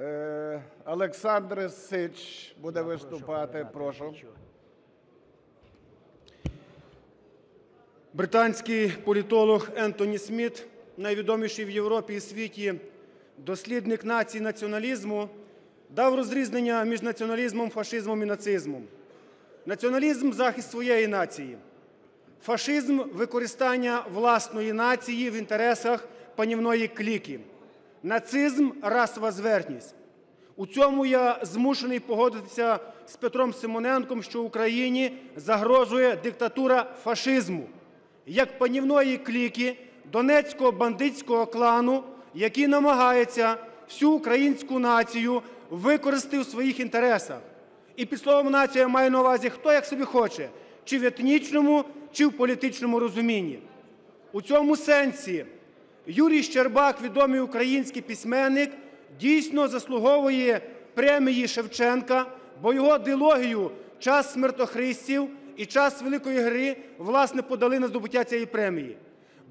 Е, Олександр Сич буде виступати. Прошу. Британський політолог Ентоні Сміт, найвідоміший в Європі і світі дослідник нації націоналізму, дав розрізнення між націоналізмом, фашизмом і нацизмом. Націоналізм захист своєї нації, фашизм використання власної нації в інтересах панівної кліки, нацизм расова зверхність. У цьому я змушений погодитися з Петром Симоненком, що Україні загрожує диктатура фашизму, як панівної кліки донецького бандитського клану, який намагається всю українську націю використати у своїх інтересах. І під словом нація я маю на увазі, хто як собі хоче, чи в етнічному, чи в політичному розумінні. У цьому сенсі Юрій Щербак, відомий український письменник, дійсно заслуговує премії Шевченка, бо його дилогію «Час смертохристів» і «Час Великої гри» власне подали на здобуття цієї премії.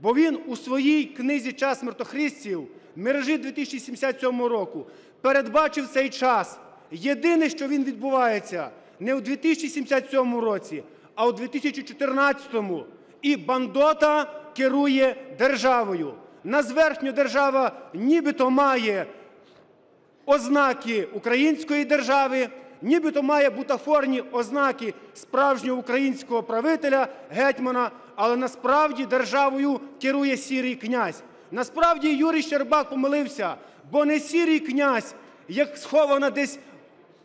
Бо він у своїй книзі «Час смертохристів» мережі 2077 року передбачив цей час. Єдине, що він відбувається не у 2077 році, а у 2014-му. І бандота керує державою. На зверхню держава нібито має ознаки української держави, нібито має бутафорні ознаки справжнього українського правителя, гетьмана, але насправді державою керує сірий князь. Насправді Юрій Щербак помилився, бо не сірий князь, як схована десь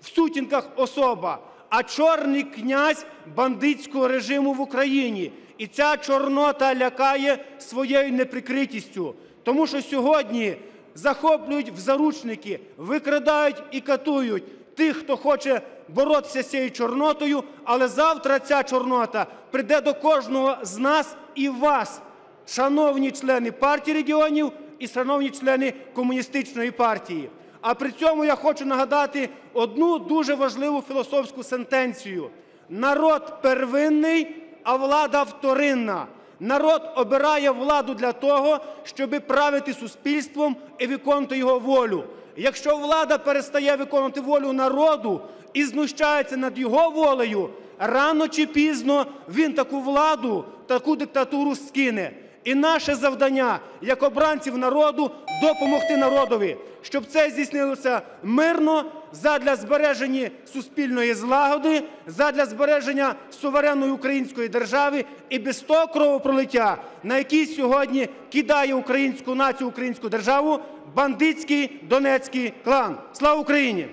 в сутінках особа, а чорний князь бандитського режиму в Україні. І ця чорнота лякає своєю неприкритістю. Тому що сьогодні захоплюють в заручники, викрадають і катують тих, хто хоче боротися з цією чорнотою, але завтра ця чорнота прийде до кожного з нас і вас, шановні члени партії регіонів і шановні члени комуністичної партії. А при цьому я хочу нагадати одну дуже важливу філософську сентенцію: народ первинний, а влада вторинна. Народ обирає владу для того, щоб правити суспільством і виконувати його волю. Якщо влада перестає виконувати волю народу і знущається над його волею, рано чи пізно він таку владу, таку диктатуру скине. І наше завдання як обранців народу допомогти народові, щоб це здійснилося мирно задля збереження суспільної злагоди, задля збереження суверенної української держави і без того кровопролиття, на який сьогодні кидає українську націю, українську державу бандитський донецький клан. Слава Україні!